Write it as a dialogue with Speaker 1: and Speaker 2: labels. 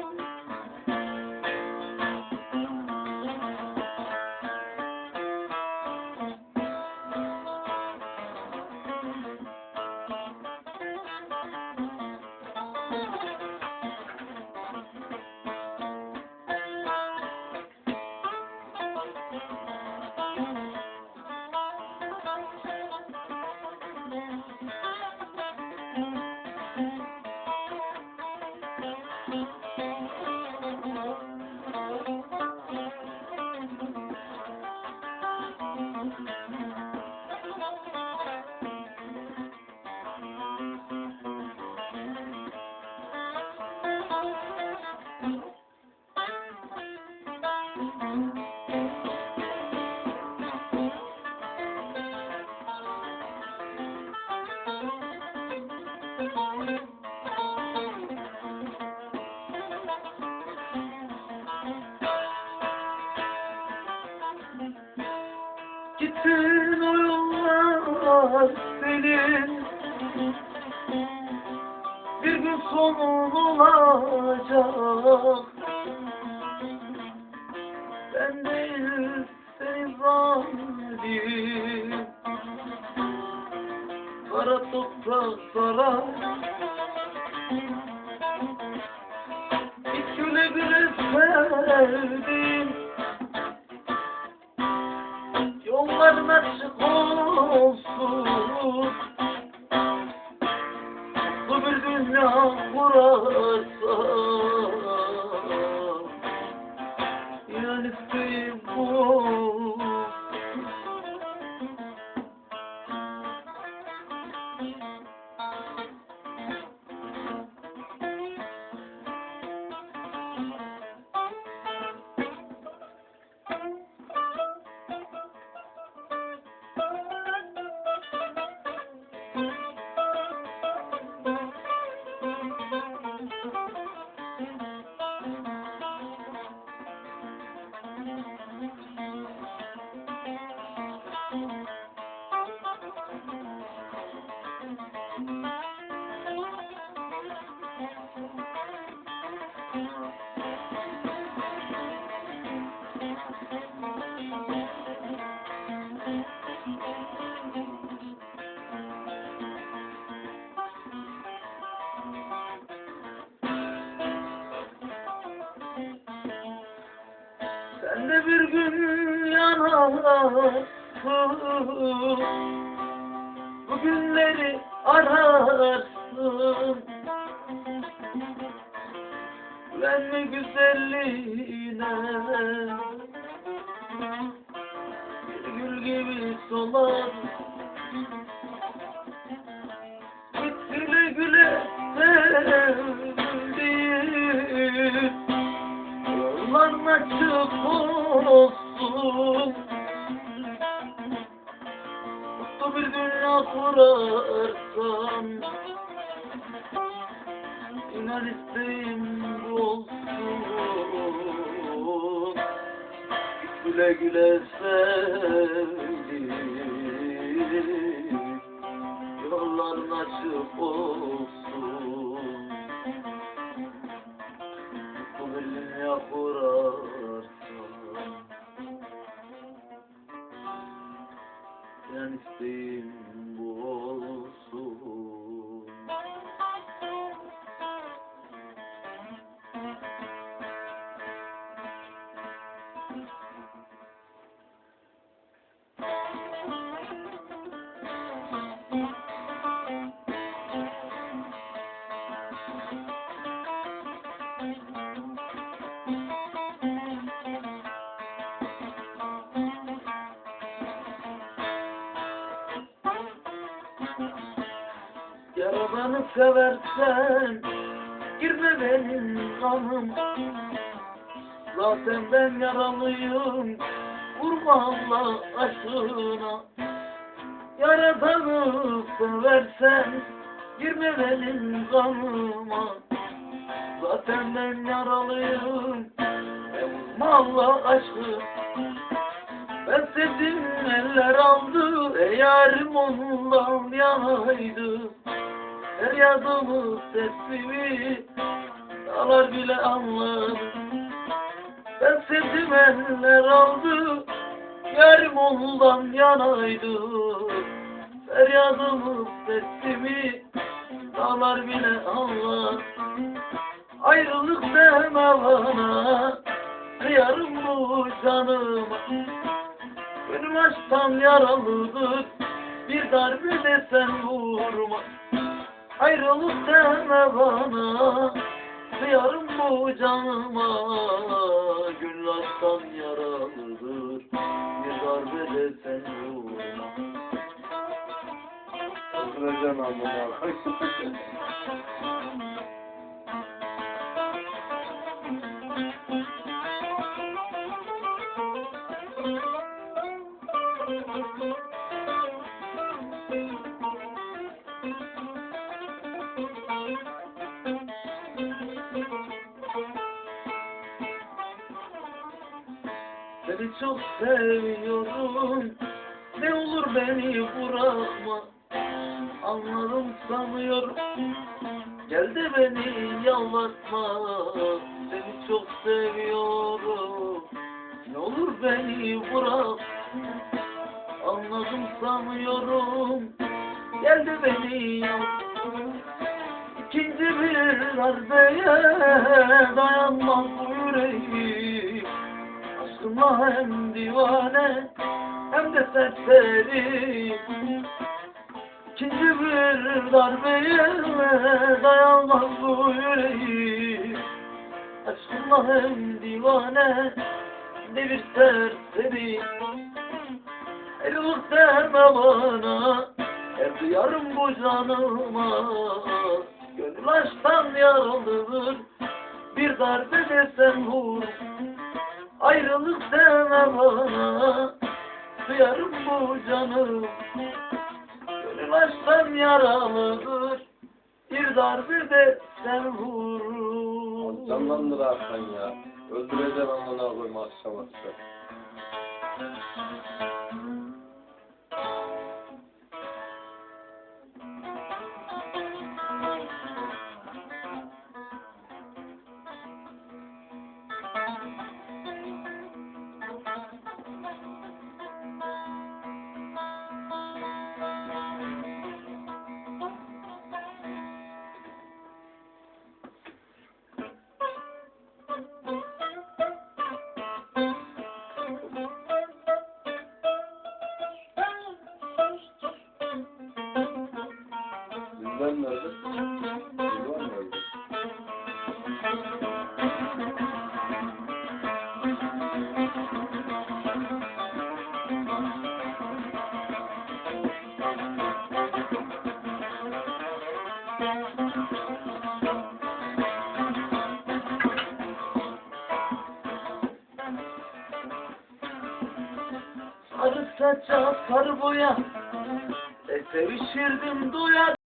Speaker 1: Bye. Gittin o yollar senin. Bir gün sonun olacak. Ben değil senin zalim Kara topraklara Git güle güle sevdim Açık olsun. Bu bir dünya kurarsan Sen de bir gün yanarsın Bu günleri ararsın. Güvenme güzelliğine Bir gül gibi solar Git güle güle sevdiğim Açık olsun. Mutlu bir dünya kurarsan İnan isteğim olsun. Güle güle sevdim Yolların açık olsun dünya kurarsan Yani isteğim bu Yaradanı seversen girme benim kanım. Zaten ben yaralıyım vurma Allah aşkına. Yaradanı seversen girme benim kanıma. Zaten ben yaralıyım Allah aşkı Ben sevdim eller aldı Ey yarim ondan yanaydı Her yardımı sesimi Dağlar bile anladı Ben sevdim eller aldı Yarim ondan yanaydı. Feryadımı sesimi Dağlar bile anlar. Ayrılık deme bana Yarım bu canıma. Benim aşktan yaralıdır Bir darbe desen vurma Ayrılık deme bana. Yarım bu canıma. Gül aşktan yaralıdır Bir darbe desen vurma
Speaker 2: Öldüreceğim amına koyayım.
Speaker 1: Seni çok seviyorum. Ne olur beni bırakma. Anlarım sanıyorum. Gel de beni yalvartma Seni çok seviyorum. Ne olur beni bırak. Anladım sanıyorum. Gel de beni yalvartma İkinci bir darbeye dayanmaz yüreğim Aşkıma hem divane hem de serseri. İkinci bir darbeye dayanmaz bu yüreğim. Aşkıma hem divane hem de bir serseri. Ayrılık deme bana Her duyarım bu canıma. Gönül aşktan yaralıdır Bir darbe desen vur Ayrılık deme bana Duyarım bu canım Gönül aşktan yaralıdır Bir darbe desen vur
Speaker 2: Canlandır Hakan ya. Öldüreceğim amına koyayım akşam akşam.
Speaker 1: Sarı saça sarı boya. E, Sevişirdim doya